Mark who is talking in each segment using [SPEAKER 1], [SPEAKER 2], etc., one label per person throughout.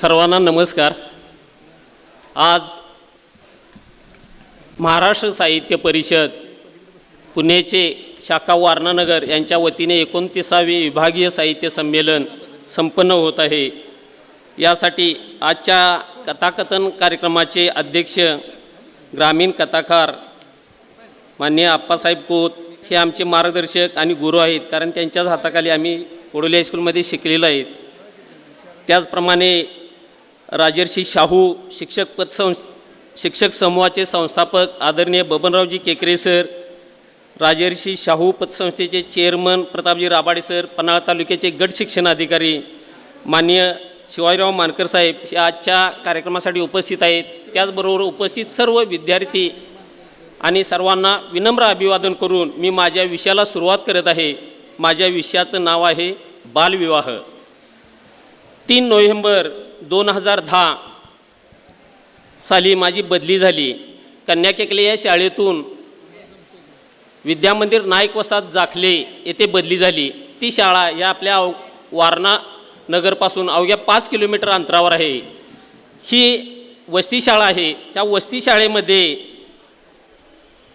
[SPEAKER 1] सर्वांना नमस्कार. आज महाराष्ट्र साहित्य परिषद पुणेचे शाखा वारणानगर यांच्या वतीने एकोणतीसावे विभागीय साहित्य संमेलन संपन्न होत आहे. यासाठी आजच्या कथाकथन कार्यक्रमाचे अध्यक्ष ग्रामीण कथाकार मान्य आप्पासाहेब कोत हे आमचे मार्गदर्शक आणि गुरु आहेत कारण त्यांच्याच हाताखाली आम्ही कोडोली हायस्कूलमध्ये शिकलेलो आहेत. त्याचप्रमाणे राजर्षी शाहू शिक्षक पतसंस शिक्षक समूहाचे संस्थापक आदरणीय बबनरावजी केकरे सर राजर्षी शाहू पतसंस्थेचे चेअरमन प्रतापजी राबाडे सर पन्हाळा तालुक्याचे गट शिक्षण अधिकारी मान्य शिवाजीराव मानकर साहेब हे आजच्या कार्यक्रमासाठी उपस्थित आहेत. त्याचबरोबर उपस्थित सर्व विद्यार्थी आणि सर्वांना विनम्र अभिवादन करून मी माझ्या विषयाला सुरुवात करत आहे. माझ्या विषयाचं नाव आहे बालविवाह. तीन नोव्हेंबर दोन हजार दहा साली माझी बदली झाली. कन्या केकले या शाळेतून विद्यामंदिर नाईक वसाद जाखले येथे बदली झाली. ती शाळा या आपल्या अव- वारणा नगरपासून अवघ्या पाच किलोमीटर अंतरावर आहे. ही वस्ती शाळा आहे. त्या वस्ती शाळेमध्ये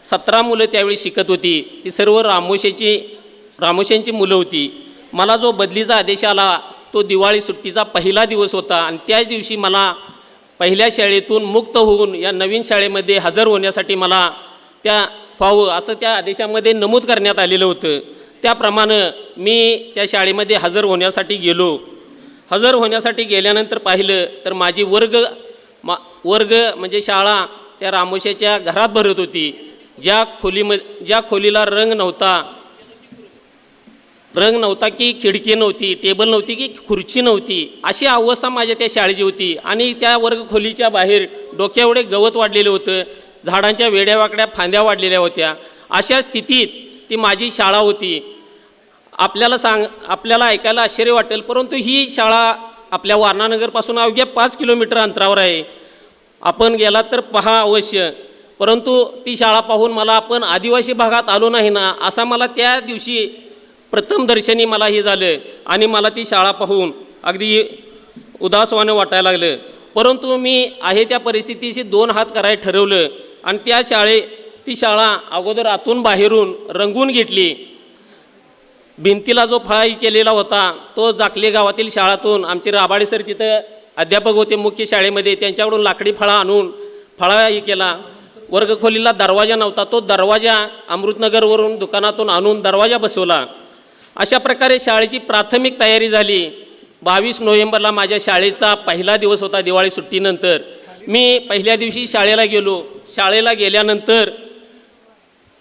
[SPEAKER 1] सतरा मुलं त्यावेळी शिकत होती. ती सर्व रामोशेची रामोशेंची मुलं होती. मला जो बदलीचा आदेश आला तो दिवाळी सुट्टीचा पहिला दिवस होता आणि त्याच दिवशी मला पहिल्या शाळेतून मुक्त होऊन या नवीन शाळेमध्ये हजर होण्यासाठी मला त्या व्हावं असं त्या आदेशामध्ये नमूद करण्यात आलेलं होतं. त्याप्रमाणे मी त्या शाळेमध्ये हजर होण्यासाठी गेलो. हजर होण्यासाठी गेल्यानंतर पाहिलं तर माझी वर्ग मा वर्ग म्हणजे शाळा त्या रामोशाच्या घरात भरत होती. ज्या खोलीमध्ये ज्या खोलीला रंग नव्हता रंग नव्हता की खिडकी नव्हती टेबल नव्हती की खुर्ची नव्हती. अशी अवस्था माझ्या त्या शाळेची होती. आणि त्या वर्ग खोलीच्या बाहेर डोक्या एवढे गवत वाढलेलं होतं. झाडांच्या वेड्या वाकड्या फांद्या वाढलेल्या होत्या. अशा स्थितीत ती माझी शाळा होती. आपल्याला सांग आपल्याला ऐकायला आश्चर्य वाटेल परंतु ही शाळा आपल्या वारणानगरपासून अवघ्या पाच किलोमीटर अंतरावर आहे. आपण गेला तर पहा अवश्य. परंतु ती शाळा पाहून मला आपण आदिवासी भागात आलो नाही ना असा मला त्या दिवशी प्रथम दर्शनी मला हे झालं आणि मला ती शाळा पाहून अगदी उदासवानं वाटायला लागलं. परंतु मी आहे त्या परिस्थितीशी दोन हात करायला ठरवलं आणि त्या शाळे ती शाळा अगोदर आतून बाहेरून रंगवून घेतली. भिंतीला जो फळाई केलेला होता तो जाकले गावातील शाळातून आमचे राबाडे सर तिथं अध्यापक होते मुख्य शाळेमध्ये त्यांच्याकडून लाकडी फळा आणून फळाही केला. वर्गखोलीला दरवाजा नव्हता तो दरवाजा अमृतनगरवरून दुकानातून आणून दरवाजा बसवला. अशा प्रकारे शाळेची प्राथमिक तयारी झाली. बावीस नोव्हेंबरला माझ्या शाळेचा पहिला दिवस होता दिवाळी सुट्टीनंतर. मी पहिल्या दिवशी शाळेला गेलो. शाळेला गेल्यानंतर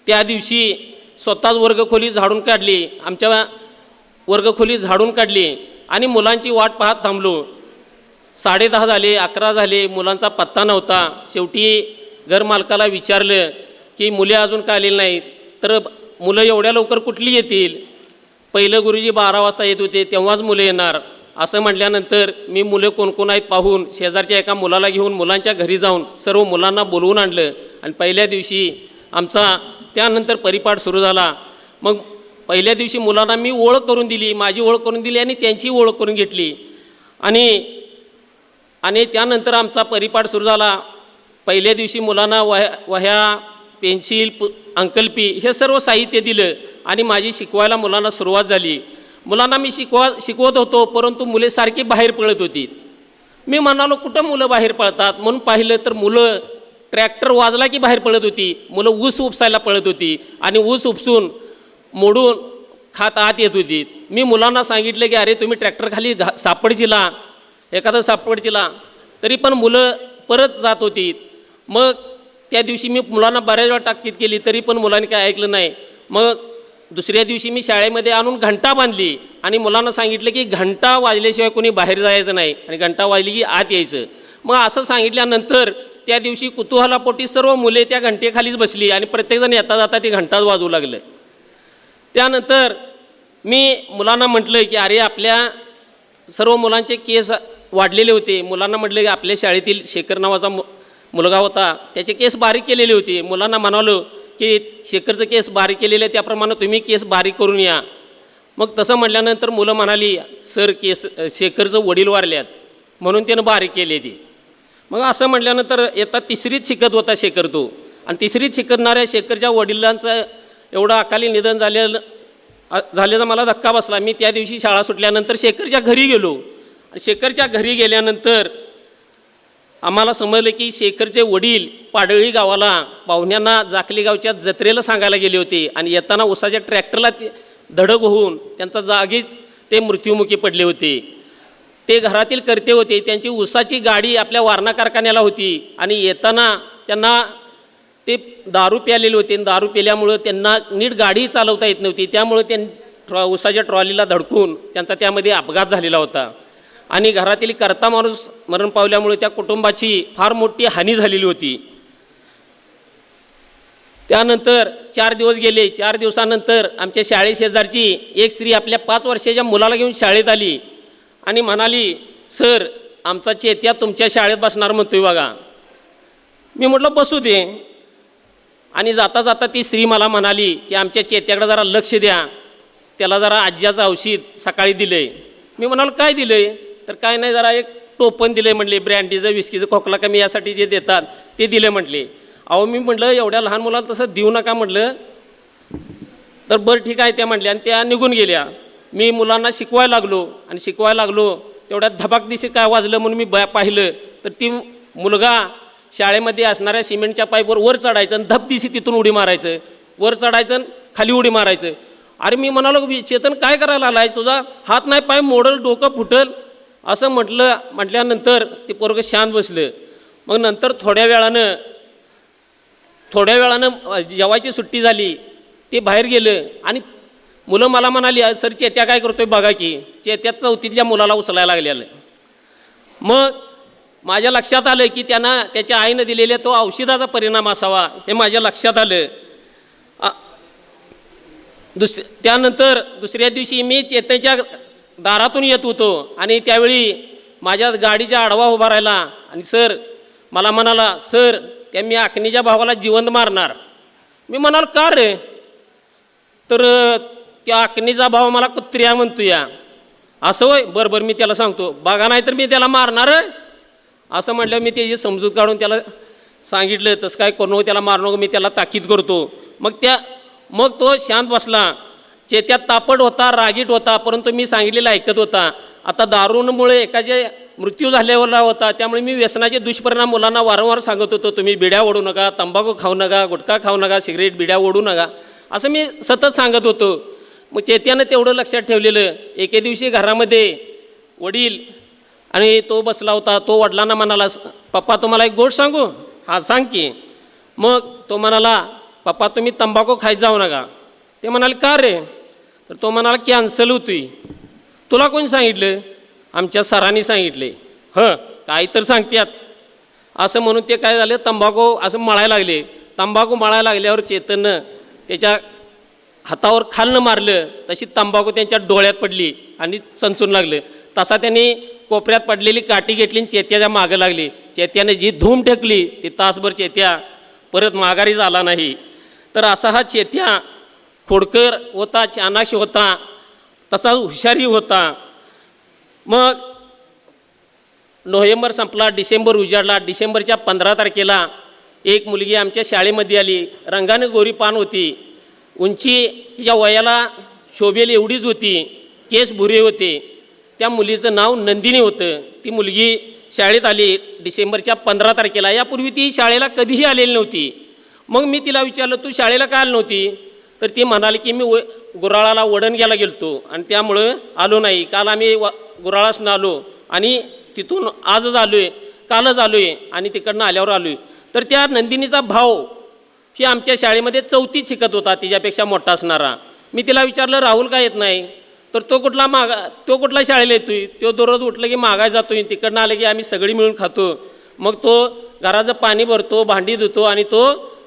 [SPEAKER 1] त्या दिवशी स्वतःच वर्गखोली झाडून काढली. आमच्या वर्गखोली झाडून काढली आणि मुलांची वाट पाहत थांबलो. साडेदहा झाले अकरा झाले मुलांचा पत्ता नव्हता. शेवटी घरमालकाला विचारलं की मुले अजून का आलेली नाहीत? तर मुलं एवढ्या लवकर कुठली येतील? पहिलं गुरुजी बारा वाजता येत होते तेव्हाच मुलं येणार. असं म्हटल्यानंतर मी मुलं कोणकोण आहेत पाहून शेजारच्या एका मुलाला घेऊन मुलांच्या घरी जाऊन सर्व मुलांना बोलवून आणलं. आणि पहिल्या दिवशी आमचा त्यानंतर परिपाठ सुरू झाला. मग पहिल्या दिवशी मुलांना मी ओळख करून दिली माझी ओळख करून दिली आणि त्यांची ओळख करून घेतली. आणि आणि त्यानंतर आमचा परिपाठ सुरू झाला. पहिल्या दिवशी मुलांना वह्या वह्या पेन्सिल पु अंकल्पी हे सर्व साहित्य दिलं आणि माझी शिकवायला मुलांना सुरुवात झाली. मुलांना मी शिकवा शिकवत होतो परंतु मुले सारखी बाहेर पळत होती. मी म्हणालो कुठं मुलं बाहेर पळतात? म्हणून पाहिलं तर मुलं ट्रॅक्टर वाजला की बाहेर पळत होती. मुलं ऊस उपसायला पळत होती आणि ऊस उपसून मोडून खात आत येत होती. मी मुलांना सांगितलं की अरे तुम्ही ट्रॅक्टर खाली घा सापडचिला एखादं सापडचिला तरी पण मुलं परत जात होती. मग त्या दिवशी मी मुलांना बऱ्याच वेळा ताकीद केली तरी पण मुलांनी काय ऐकलं नाही. मग दुसऱ्या दिवशी मी शाळेमध्ये आणून घंटा बांधली आणि मुलांना सांगितलं की घंटा वाजल्याशिवाय कोणी बाहेर जायचं नाही आणि घंटा वाजली की आत यायचं. मग असं सांगितल्यानंतर त्या दिवशी कुतूहलापोटी सर्व मुले त्या घंटेखालीच बसली आणि प्रत्येकजण येता जाता ती घंटाच वाजवू लागलं. त्यानंतर मी मुलांना म्हटलं की अरे आपल्या सर्व मुलांचे केस वाढलेले होते. मुलांना म्हटलं की आपल्या शाळेतील शेखर नावाचा मुलगा होता त्याचे केस बारीक केलेले होते. मुलांना म्हणालो की शेखरचं केस बारीक केलेलं आहे, त्याप्रमाणे तुम्ही केस बारीक करून या. मग तसं म्हटल्यानंतर मुलं म्हणाली सर केस शेखरचं वडील वारल्यात. म्हणून त्यानं बारीक केली ती. मग असं म्हटल्यानंतर येता तिसरीच शिकत होता शेखर तो. आणि तिसरीच शिकणाऱ्या शेखरच्या वडिलांचं एवढं अकाली निधन झालेलं झाल्याचा मला धक्का बसला. मी त्या दिवशी शाळा सुटल्यानंतर शेखरच्या घरी गेलो. आणि शेखरच्या घरी गेल्यानंतर आम्हाला समजलं की शेखरचे वडील पाडळी गावाला पाहुण्यांना जाकली गावच्या जत्रेला सांगायला गेले होते. आणि येताना उसाच्या ट्रॅक्टरला ते धडक होऊन त्यांचा जागीच ते मृत्युमुखी पडले होते. ते घरातील करते होते. त्यांची उसाची गाडी आपल्या वारणा कारखान्याला होती. आणि येताना त्यांना ते दारू प्यालेले होते. आणि दारू पिल्यामुळं त्यांना नीट गाडी चालवता येत नव्हती. त्यामुळे त्यां ट्रॉ उसाच्या ट्रॉलीला धडकून त्यांचा त्यामध्ये अपघात झालेला होता. आणि घरातील करता माणूस मरण पावल्यामुळे त्या कुटुंबाची फार मोठी हानी झालेली होती. त्यानंतर चार दिवस गेले. चार दिवसानंतर आमच्या शाळे शेजारची एक स्त्री आपल्या पाच वर्षाच्या मुलाला घेऊन शाळेत आली आणि म्हणाली सर आमचा चेत्या तुमच्या शाळेत बसणार म्हणतोय बघा. मी म्हटलं बसू दे. आणि जाता जाता ती स्त्री मला म्हणाली की आमच्या चेत्याकडे जरा लक्ष द्या. त्याला जरा आज्याचं औषध सकाळी दिलं आहे मी म्हणाल काय दिलं आहे तर काय नाही जरा एक टोपण दिले म्हटले ब्रँडीचं विस्कीचं खोकला कमी यासाठी जे देतात ते दिले म्हटले अहो मी म्हटलं एवढ्या लहान मुलाला तसं देऊ नका म्हटलं तर बरं ठीक आहे त्या म्हटल्या आणि त्या निघून गेल्या. मी मुलांना शिकवायला लागलो. आणि शिकवायला लागलो तेवढ्यात धबाक दिशी काय वाजलं म्हणून मी ब पाहिलं. तर ती मुलगा शाळेमध्ये असणाऱ्या सिमेंटच्या पाईपवर वर चढायचं आणि धप दिशी तिथून उडी मारायचं. वर चढायचं आणि खाली उडी मारायचं. अरे मी म्हणालो चेतन काय करायला आलाय तुझा हात नाही पाय मोडल डोकं फुटल. असं म्हटलं म्हटल्यानंतर ते पोरगं शांत बसलं. मग नंतर थोड्या वेळानं थोड्या वेळानं जेवायची सुट्टी झाली ते बाहेर गेलं आणि मुलं मला म्हणाली सर चेत्या काय करतोय बघा की चेत्यात चौथीतल्या मुलाला उचलायला लागलेलं. मग माझ्या लक्षात आलं की त्यांना त्याच्या आईनं दिलेल्या तो औषधाचा परिणाम असावा हे माझ्या लक्षात आलं. दुस त्यानंतर दुसऱ्या दिवशी मी चेत्याच्या दारातून येत होतो. आणि त्यावेळी माझ्या गाडीच्या आडवा उभा राहिला. आणि सर मला म्हणाला सर त्या मी आखणीच्या भावाला जिवंत मारणार. मी म्हणाल का रे? तर त्या आखणीचा भाव मला कुत्र्या म्हणतो या असं होय? बरं बरं मी त्याला सांगतो. बघा नाही तर मी त्याला मारणार असं म्हटलं मी त्याची समजूत काढून त्याला सांगितलं तसं काय करू नको त्याला मारू नको मी त्याला ताकीद करतो. मग त्या मग तो शांत बसला. चेत्यात तापड होता रागीट होता परंतु मी सांगितलेलं ऐकत होता. आता दारूमुळे एकाचे मृत्यू झालेला होता त्यामुळे मी व्यसनाचे दुष्परिणाम मुलांना वारंवार सांगत होतो तुम्ही बिड्या ओढू नका तंबाखू खाऊ नका गुटखा खाऊ नका सिगरेट बिड्या ओढू नका. असं मी सतत सांगत होतो. मग चेत्यानं तेवढं लक्षात ठेवलेलं एके दिवशी घरामध्ये वडील आणि तो बसला होता तो वडिलांना म्हणाला पप्पा तुम्हाला एक गोष्ट सांगू? हा सांग की. मग तो म्हणाला पप्पा तुम्ही तंबाखू खायत जाऊ नका. ते म्हणाले का रे? तर तो म्हणाला कॅन्सल होतोय. तुला कोणी सांगितलं? आमच्या सरांनी सांगितले. हं काय तर सांगत्यात. असं म्हणून ते काय झालं तंबाखू असं मळायला लागले. तंबाखू मळायला लागल्यावर चेतननं त्याच्या हातावर खालनं मारलं तशी तंबाखू त्यांच्या डोळ्यात पडली आणि चंचून लागलं. तसा त्यांनी कोपऱ्यात पडलेली काठी घेतली आणि चेत्याच्या मागं लागली. चेत्याने जी धूम टेकली ती तासभर चेत्या परत माघारी झाला नाही. तर असा हा चेत्या खोडकर होता चाणाक्ष होता तसा हुशारी होता. मग नोव्हेंबर संपला डिसेंबर उजाडला. डिसेंबरच्या पंधरा तारखेला एक मुलगी आमच्या शाळेमध्ये आली. रंगाने गोरी पान होती. उंची तिच्या वयाला शोभेल एवढीच होती. केस भुरे होते. त्या मुलीचं नाव नंदिनी होतं. ती मुलगी शाळेत आली. डिसेंबरच्या पंधरा तारखेला. यापूर्वी ती शाळेला कधीही आलेली नव्हती. मग मी तिला विचारलं तू शाळेला का आली नव्हती? तर ती म्हणाली की मी व गुराळाला वडण घ्यायला गेलतो आणि त्यामुळं आलो नाही. काल आम्ही व गुराळासनं आलो आणि तिथून आजच आलो आहे कालच आलो आहे आणि तिकडनं आल्यावर आलो आहे तर त्या नंदिनीचा भाव ही आमच्या शाळेमध्ये चौथीत शिकत होता तिच्यापेक्षा मोठा असणारा. मी तिला विचारलं राहुल का येत नाही? तर तो कुठला मागा तो कुठला शाळेला येतोय? तो दररोज उठलं की मागाय जातोय तिकडनं आलं की आम्ही सगळी मिळून खातो. मग तो घराचं पाणी भरतो भांडी धुतो आणि तो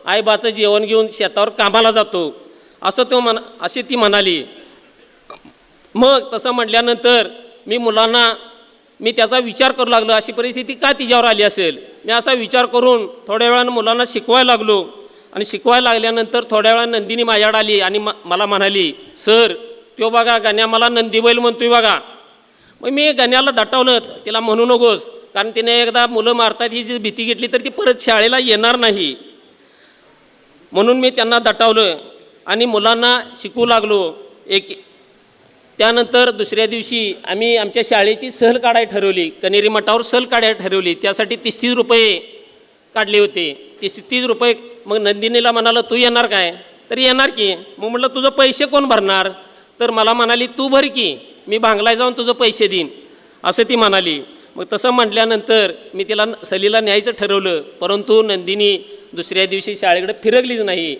[SPEAKER 1] आईबाचं जेवण घेऊन शेतावर कामाला जातो. असं तो म्हण अशी ती म्हणाली. मग तसं म्हटल्यानंतर मी मुलांना मी त्याचा विचार करू लागलो अशी परिस्थिती का तिच्यावर आली असेल? मी असा विचार करून थोड्या वेळानं मुलांना शिकवायला लागलो. आणि शिकवायला लागल्यानंतर थोड्या वेळानं नंदिनी माझ्याकडे आली आणि म मला म्हणाली सर तो बघा गाण्या मला नंदी बैल म्हणतोय बघा. मग मी गण्याला दटावलं तिला म्हणू नकोस कारण तिने एकदा मुलं मारतात ही जी भीती घेतली तर ती परत शाळेला येणार नाही. म्हणून मी त्यांना दटावलं. आणि मुलांना शिकवू लागलो. एक त्यानंतर दुसऱ्या दिवशी आम्ही आमच्या शाळेची सहल काढायला ठरवली. कनेरी मठावर सहल काढायला ठरवली. त्यासाठी तीस तीस रुपये काढले होते. तीस तीस रुपये मग नंदिनीला म्हणालं तू येणार काय? तर येणार की. मग म्हटलं तुझं पैसे कोण भरणार? तर मला म्हणाली तू भर की. मी भांगलाय जाऊन तुझं पैसे देईन. असं ती म्हणाली. मग तसं म्हटल्यानंतर मी तिला सहलीला न्यायचं ठरवलं. परंतु नंदिनी दुसऱ्या दिवशी शाळेकडे फिरकलीच नाही.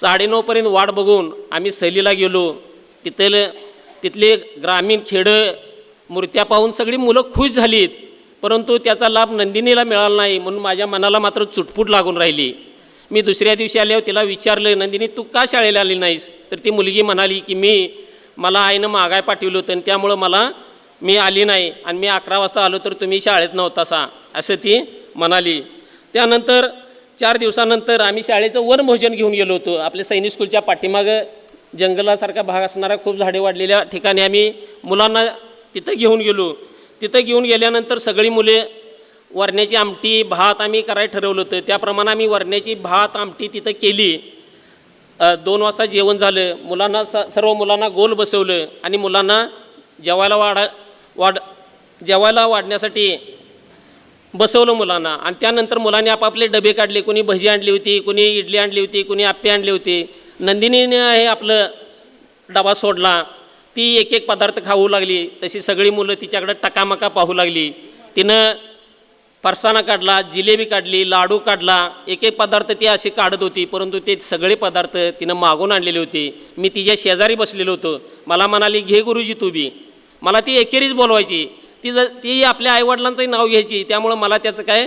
[SPEAKER 1] साडेनऊपर्यंत वाट बघून आम्ही सहलीला गेलो. तिथलं तिथले ग्रामीण खेडं मूर्त्या पाहून सगळी मुलं खुश झालीत. परंतु त्याचा लाभ नंदिनीला मिळाला नाही म्हणून माझ्या मनाला मात्र चुटपूट लागून राहिली. मी दुसऱ्या दिवशी आल्यावर तिला विचारलं नंदिनी तू का शाळेला आली नाहीस? तर ती मुलगी म्हणाली की मी मला आईनं मागाय पाठवलं होतं आणि त्यामुळं मला मी आली नाही आणि मी अकरा वाजता आलो तर तुम्ही शाळेत नव्हतासा असं ती म्हणाली. त्यानंतर चार दिवसानंतर आम्ही शाळेचं वनभोजन घेऊन गेलो होतो. आपल्या सैनिक स्कूलच्या पाठीमागं जंगलासारखा भाग असणारा खूप झाडे वाढलेल्या ठिकाणी आम्ही मुलांना तिथं घेऊन गेलो. तिथं घेऊन गेल्यानंतर सगळी मुले वरण्याची आमटी भात आम्ही करायला ठरवलं होतं. त्याप्रमाणे आम्ही वरण्याची भात आमटी तिथं केली. दोन वाजता जेवण झालं. मुलांना स सर्व मुलांना गोल बसवलं आणि मुलांना जेवायला वाढा वाढ जेवायला वाढण्यासाठी बसवलं मुलांना. आणि त्यानंतर मुलांनी आपापले डबे काढले. कोणी भजी आणली होती कोणी इडली आणली होती कोणी आप्पे आणले होते. नंदिनीने हे आपलं डबा सोडला. ती एक एक पदार्थ खाऊ लागली. तशी सगळी मुलं तिच्याकडं टकामका पाहू लागली. तिनं फरसाणा काढला जिलेबी काढली लाडू काढला. एक एक पदार्थ ती असे काढत होती. परंतु ते सगळे पदार्थ तिनं मागून आणलेले होते. मी तिच्या शेजारी बसलेलो होतो. मला म्हणाली घे गुरुजी तू बी. मला ती एकेरीच बोलवायची. ती जर ती आपल्या आईवडिलांचंही नाव घ्यायची त्यामुळं मला त्याचं काय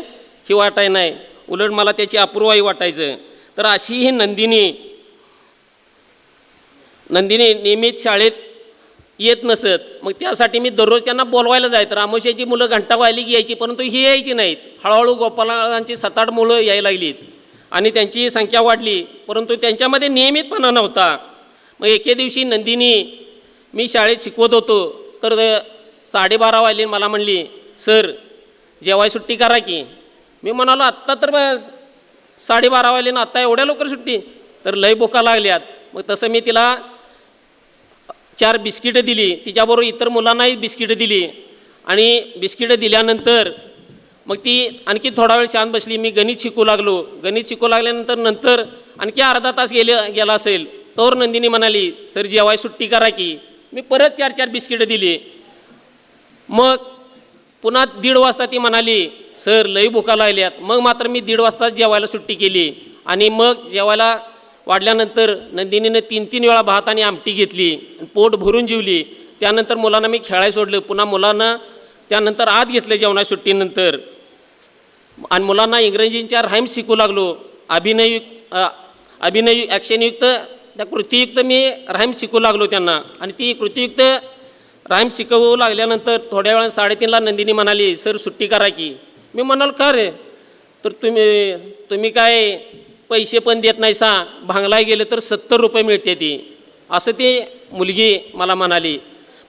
[SPEAKER 1] हे वाटाय नाही. उलट मला त्याची अपूर्वाई वाटायचं. तर अशी ही नंदिनी नंदिनी नियमित शाळेत येत नसत. मग त्यासाठी मी दररोज त्यांना बोलवायला जायचं. रामोशाची मुलं घंटा वाहिली की यायची परंतु ही यायची नाहीत. हळूहळू गोपाळांची सात आठ मुलं यायला लागलीत आणि त्यांची संख्या वाढली. परंतु त्यांच्यामध्ये नियमितपणा नव्हता. मग एके दिवशी नंदिनी मी शाळेत शिकवत होतो. तर साडेबारा वाजले मला म्हणली सर जेवाय सुट्टी करा की. मी म्हणालो आत्ता तर साडेबारा वाजले ना आत्ता एवढ्या लवकर सुट्टी. तर लय बोका लागल्यात. मग तसं मी तिला चार बिस्किटं दिली. तिच्याबरोबर इतर मुलांनाही बिस्किटं दिली. आणि बिस्किटं दिल्यानंतर मग ती आणखी थोडा वेळ शांत बसली. मी गणित शिकू लागलो. गणित शिकू लागल्यानंतर नंतर आणखी अर्धा तास गेले गेला असेल. तोर नंदिनी म्हणाली सर जेवाय सुट्टी करा की. मी परत चार चार बिस्किटं दिली. मग पुन्हा दीड वाजता ती म्हणाली सर लई भुका लागल्यात. मग मात्र मी दीड वाजताच जेवायला सुट्टी केली आणि मग जेवायला वाढल्यानंतर नंदिनीनं तीन तीन वेळा भात आणि आमटी घेतली आणि पोट भरून जेवली. त्यानंतर मुलांना मी खेळायला सोडलं. पुन्हा मुलांना त्यानंतर आत घेतलं जेवणा सुट्टीनंतर. आणि मुलांना इंग्रजींच्या राईम शिकू लागलो. अभिनयुक्त अभिनय ॲक्शनयुक्त त्या कृतीयुक्त मी राईम शिकू लागलो त्यांना. आणि ती कृतीयुक्त राईम शिकवू लागल्यानंतर थोड्या वेळा साडेतीनला नंदिनी म्हणाली सर सुट्टी करा की. मी म्हणाल का रे? तर तुम्ही तुम्ही काय पैसे पण देत नाही सा. भांगला गेले तर सत्तर रुपये मिळते ती. असं ती मुलगी मला म्हणाली.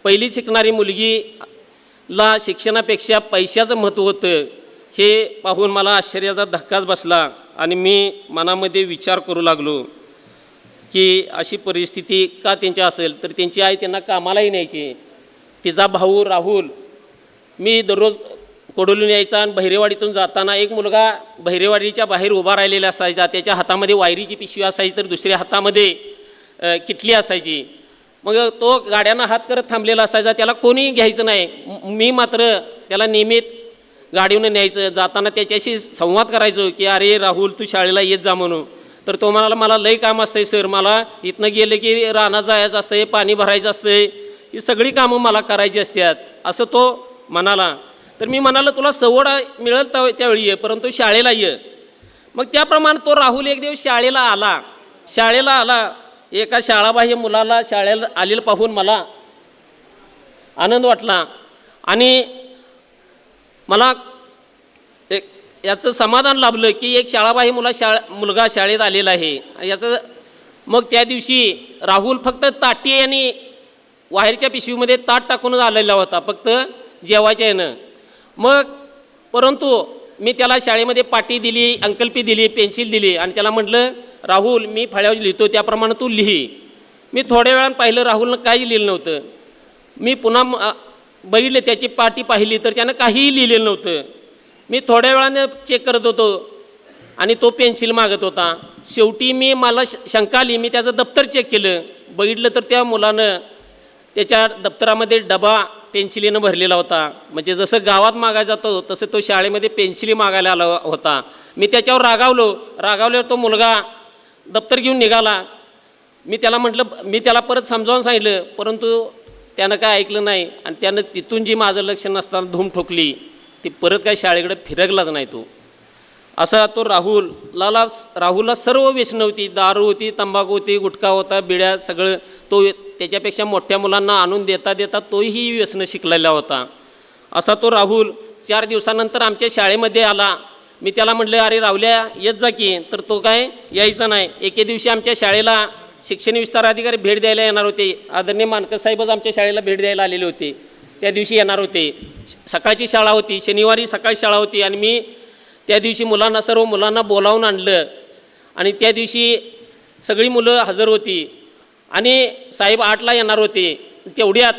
[SPEAKER 1] पहिली शिकणारी मुलगीला शिक्षणापेक्षा पैशाचं महत्त्व होतं हे पाहून मला आश्चर्याचा धक्काच बसला आणि मी मनामध्ये विचार करू लागलो की अशी परिस्थिती का त्यांची असेल? तर त्यांची आई त्यांना कामालाही न्यायची. तिचा भाऊ राहुल. मी दररोज कोडोलून यायचा आणि बहिरेवाडीतून जाताना एक मुलगा बहिरेवाडीच्या बाहेर उभा राहिलेला असायचा. त्याच्या हातामध्ये वायरीची पिशवी असायची तर दुसऱ्या हातामध्ये किटली असायची. मग तो गाड्यांना हात करत थांबलेला असायचा. त्याला कोणी घ्यायचं नाही. मी मात्र त्याला नियमित गाडीवरून न्यायचं. जाताना त्याच्याशी संवाद करायचो की अरे राहुल तू शाळेला येत जा म्हणून. तर तो म्हणाला मला लई काम असतंय सर. मला इथनं गेलं की रानात जायचं असतंय पाणी भरायचं असतंय. ही सगळी कामं मला करायची असतात असं तो म्हणाला. तर मी म्हणाला तुला सवड मिळत मिळेल त्या- त्यावेळी ये परंतु शाळेला ये. मग त्याप्रमाणे तो राहुल एक दिवस शाळेला आला. शाळेला आला. एका शाळाबाह्य मुलाला शाळेला आलेलं पाहून मला आनंद वाटला. आणि मला एक याचं समाधान लाभलं की एक शाळाबाह्य मुला शाळा मुलगा शाळेत आलेला आहे. याचं मग त्या दिवशी राहुल फक्त ताटी आणि बाहेरच्या पिशवीमध्ये ताट टाकूनच आलेला होता फक्त जेवायच्या येणं मग परंतु मी त्याला शाळेमध्ये पाटी दिली अंकल्पी दिली पेन्सिल दिली आणि त्याला म्हटलं राहुल मी फळ्यावर लिहितो त्याप्रमाणे तू लिही. मी थोड्या वेळानं पाहिलं राहुलनं काही लिहिलं नव्हतं. मी पुन्हा बघितलं त्याची पाटी पाहिली तर त्यानं काहीही लिहिलेलं नव्हतं. मी थोड्या वेळानं चेक करत होतो आणि तो पेन्सिल मागत होता. शेवटी मी मला श- शंका आली मी त्याचं दप्तर चेक केलं. बघितलं तर त्या मुलानं त्याच्या दप्तरामध्ये डबा पेन्सिलीनं भरलेला होता. म्हणजे जसं गावात मागायला जातो तसं तो शाळेमध्ये पेन्सिली मागायला आला होता. मी त्याच्यावर रागावलो. रागावल्यावर तो मुलगा दप्तर घेऊन निघाला. मी त्याला म्हटलं मी त्याला परत समजावून सांगितलं परंतु त्यानं काय ऐकलं नाही आणि त्यानं तिथून जी माझं लक्ष नसताना धूम ठोकली ती परत काय शाळेकडे फिरकलाच नाही तो. असा तो राहुल लाला राहुलला सर्व व्यसनं होती. दारू होती तंबाखू होती गुटखा होता बिड्या सगळं तो त्याच्यापेक्षा मोठ्या मुलांना आणून देता देता तोही व्यसनं शिकलेला होता. असा तो राहुल चार दिवसानंतर आमच्या शाळेमध्ये आला. मी त्याला म्हटलं अरे राहुल्या येत जा की. तर तो काय यायचा नाही. एके दिवशी आमच्या शाळेला शिक्षण विस्तार अधिकारी भेट द्यायला येणार होते. आदरणीय मानकर साहेबच आमच्या शाळेला भेट द्यायला आलेले होते. त्या दिवशी येणार होते. सकाळची शाळा होती. शनिवारी सकाळी शाळा होती आणि मी त्या दिवशी मुलांना सर्व मुलांना बोलावून आणलं. आणि त्या दिवशी सगळी मुलं हजर होती. आणि साहेब आठला येणार होते. तेवढ्यात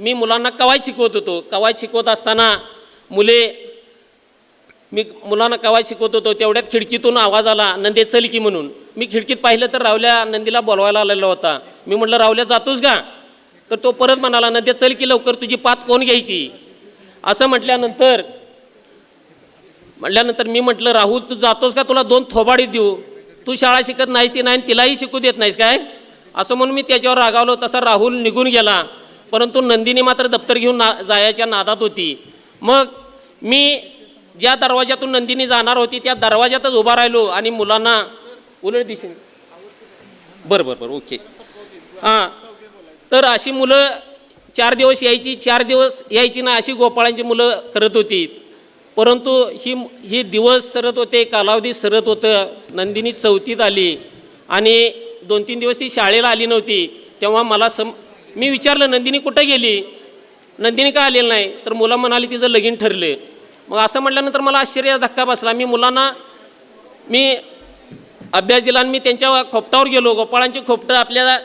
[SPEAKER 1] मी मुलांना कवाय शिकवत होतो. कवाय शिकवत असताना मुले मी मुलांना कवाय शिकवत होतो. तेवढ्यात खिडकीतून आवाज आला नंदे चल की म्हणून. मी खिडकीत पाहिलं तर रावल्या नंदीला बोलवायला आलेला होता. मी म्हटलं रावल्या जातोस का? तर तो परत म्हणाला नंदे चल की लवकर तुझी पात कोण घ्यायची? असं म्हटल्यानंतर म्हटल्यानंतर मी म्हटलं राहुल तू जातोस का? तुला दोन थोबाडी देऊ. तू शाळा शिकत नाहीस ती नाही तिलाही शिकू देत नाहीस काय? असं म्हणून मी त्याच्यावर रागावलो तसा राहुल निघून गेला. परंतु नंदिनी मात्र दप्तर घेऊन ना जायच्या नादात होती. मग मी ज्या दरवाज्यातून नंदिनी जाणार होती त्या दरवाज्यातच उभा राहिलो आणि मुलांना उलट दिशेने बरं बरं बरं ओके. हां. तर अशी मुलं चार दिवस यायची चार दिवस यायची ना अशी गोपाळांची मुलं करत होती. परंतु ही ही दिवस सरत होते कालावधी सरत होतं. नंदिनी चौथीत आली आणि दोन तीन दिवस ती शाळेला आली नव्हती. तेव्हा मला सम मी विचारलं नंदिनी कुठं गेली? नंदिनी का आलेलं नाही. तर मुलं म्हणाली तिचं लगीन ठरलं मग असं म्हटल्यानंतर मला आश्चर्य धक्का बसला. मी मुलांना मी अभ्यास दिला आणि मी त्यांच्या खोपटावर गेलो. गोपाळांची खोपटं आपल्या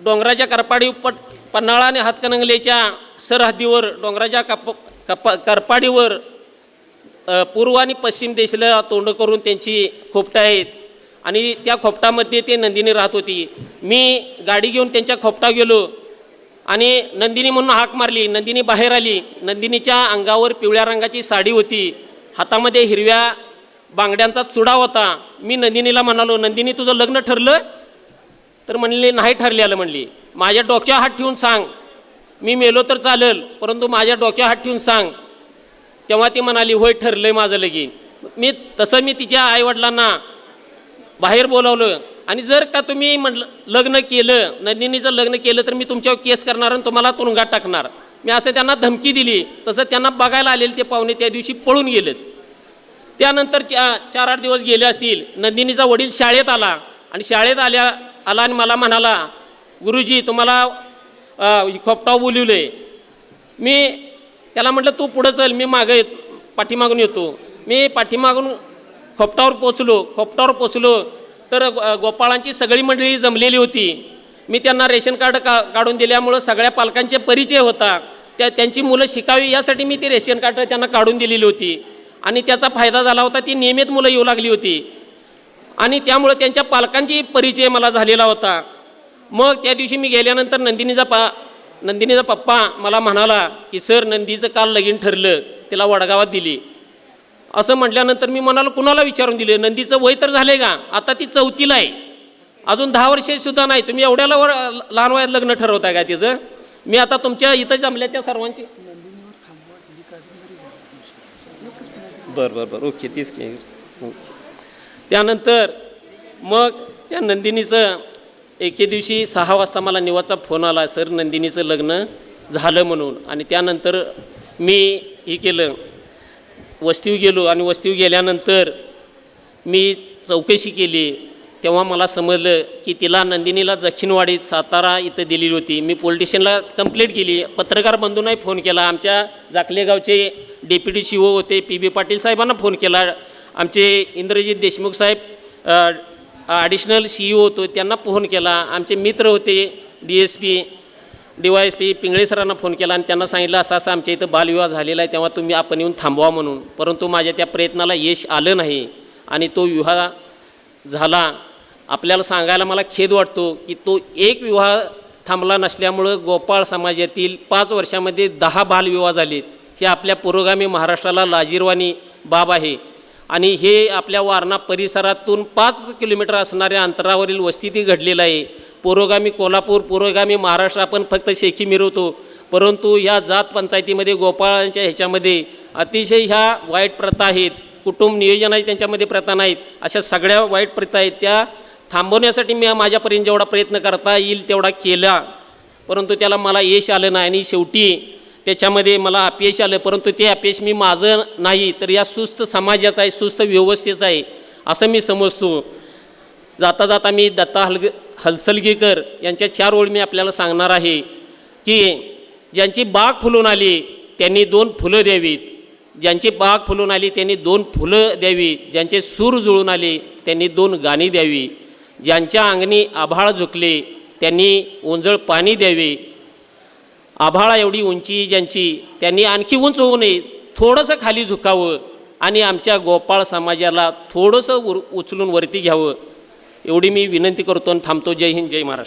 [SPEAKER 1] डोंगराच्या करपाडी पट पन्हाळा आणि हातकणंगलेच्या सरहद्दीवर डोंगराच्या कप कप करपाडीवर पूर्व आणि पश्चिम देशाला तोंड करून त्यांची खोपटं आहेत. आणि त्या खोपटामध्ये ते नंदिनी राहत होती. मी गाडी घेऊन त्यांच्या खोपटा गेलो आणि नंदिनी म्हणून हाक मारली. नंदिनी बाहेर आली. नंदिनीच्या अंगावर पिवळ्या रंगाची साडी होती. हातामध्ये हिरव्या बांगड्यांचा चुडा होता. मी नंदिनीला म्हणालो नंदिनी तुझं लग्न ठरलं? तर म्हणले नाही ठरलेलं म्हणली. माझ्या डोक्यावर हात ठेवून सांग. मी मेलो तर चालेल परंतु माझ्या डोक्यावर हात ठेवून सांग. तेव्हा ती म्हणाली होय ठरलं आहे माझं लगीन. मी तसं मी तिच्या आईवडिलांना बाहेर बोलावलं. आणि जर का तुम्ही म्हटलं लग्न केलं नंदिनीचं लग्न केलं तर मी तुमच्यावर केस करणार आणि तुम्हाला तुरुंगात टाकणार. मी असं त्यांना धमकी दिली. तसं त्यांना बघायला आलेले ते पाहुणे त्या दिवशी पळून गेलेत. त्यानंतर चा चार आठ दिवस गेले असतील. नंदिनीचा वडील शाळेत आला. आणि शाळेत आल्या आला आणि मला म्हणाला गुरुजी तुम्हाला खोपटाव बोलिवले मी त्याला म्हटलं तू पुढं चल. मी मागं येत पाठीमागून येतो. मी पाठीमागून खोपटावर पोचलो खोपटावर पोचलो. तर गोपाळांची सगळी मंडळी जमलेली होती. मी त्यांना रेशन कार्ड का काढून दिल्यामुळं सगळ्या पालकांचे परिचय होता. त्या त्यांची मुलं शिकावी यासाठी मी ती रेशन कार्ड त्यांना काढून दिलेली होती. आणि त्याचा फायदा झाला होता ती नियमित मुलं येऊ लागली होती. आणि त्यामुळं त्यांच्या पालकांची परिचय मला झालेला होता. मग त्या दिवशी मी गेल्यानंतर नंदिनीचा पा नंदिनीचा पप्पा मला म्हणाला की सर नंदीचं काल लगीन ठरलं. तिला वडगावात दिली. असं म्हटल्यानंतर मी मनाला कुणाला विचारून दिले? नंदीचं वय तर झाले का? आता ती चौथीला आहे. अजून दहा वर्षे सुद्धा नाही. तुम्ही एवढ्याला वर लहान वयात लग्न ठरवताय का तिचं मी आता तुमच्या इथं जमल्या त्या सर्वांची. बरं बरं बरं. ओके तीच की. ओके. त्यानंतर मग त्या नंदिनीचं एके दिवशी सहा वाजता मला निवाचा फोन आला सर नंदिनीचं लग्न झालं म्हणून. आणि त्यानंतर मी हे केलं. वस्तीव गेलो आणि वस्तीव गेल्यानंतर मी चौकशी केली. तेव्हा मला समजलं की तिला नंदिनीला दक्षिणवाडीत सातारा इथं दिलेली होती. मी पोलिटिशियनला स्टेशनला कंप्लेंट केली. पत्रकार बंधूंनाही फोन केला. आमच्या जाकलेगावचे डेप्युटी सी ओ होते. पी बी पाटील साहेबांना फोन केला. आमचे इंद्रजित देशमुख साहेब ॲडिशनल सी ई ओ होतो. त्यांना फोन केला. आमचे मित्र होते D S P D Y S P Pingale सरांना फोन केला आणि त्यांना सांगितलं असं असं आमच्या इथं बालविवाह झालेला आहे तेव्हा तुम्ही आपण येऊन थांबवा म्हणून. परंतु माझ्या त्या प्रयत्नाला यश आलं नाही आणि तो विवाह झाला. आपल्याला सांगायला मला खेद वाटतो की तो एक विवाह थांबला नसल्यामुळं गोपाळ समाजातील पाच वर्षामध्ये दहा बालविवाह झालेत. हे आपल्या पुरोगामी महाराष्ट्राला लाजीरवाणी बाब आहे. आणि हे आपल्या वारणा परिसरातून पाच किलोमीटर असणाऱ्या अंतरावरील वस्तीती घडलेलं आहे. पुरोगामी कोल्हापूर पुरोगामी महाराष्ट्र आपण फक्त शेखी मिरवतो. परंतु ह्या जात पंचायतीमध्ये गोपाळांच्या ह्याच्यामध्ये अतिशय ह्या वाईट प्रथा आहेत. कुटुंब नियोजनाची त्यांच्यामध्ये प्रथा नाहीत. अशा सगळ्या वाईट प्रथा आहेत. त्या थांबवण्यासाठी मी माझ्यापर्यंत जेवढा प्रयत्न करता येईल तेवढा केला. परंतु त्याला मला यश आलं नाही. आणि शेवटी त्याच्यामध्ये मला अपयश आलं. परंतु ते अपयश मी माझं नाही तर या सुस्त समाजाचं आहे सुस्त व्यवस्थेचं आहे असं मी समजतो. जाता जाता मी दत्ता हलग हलसलगीकर यांच्या चार ओळ मी आपल्याला सांगणार आहे की ज्यांची बाग फुलून आली त्यांनी दोन फुलं द्यावीत. ज्यांची बाग फुलून आली त्यांनी दोन फुलं द्यावी ज्यांचे सूर जुळून आले त्यांनी दोन गाणी द्यावी. ज्यांच्या अंगणी आभाळ झुकले त्यांनी ओंजळ पाणी द्यावे. आभाळा एवढी उंची ज्यांची त्यांनी आणखी उंच होऊ नये. थोडंसं खाली झुकावं आणि आमच्या गोपाळ समाजाला थोडंसं उर उचलून वरती घ्यावं. एवढी मी विनंती करतो आणि थांबतो. जय हिंद जय महाराष्ट्र.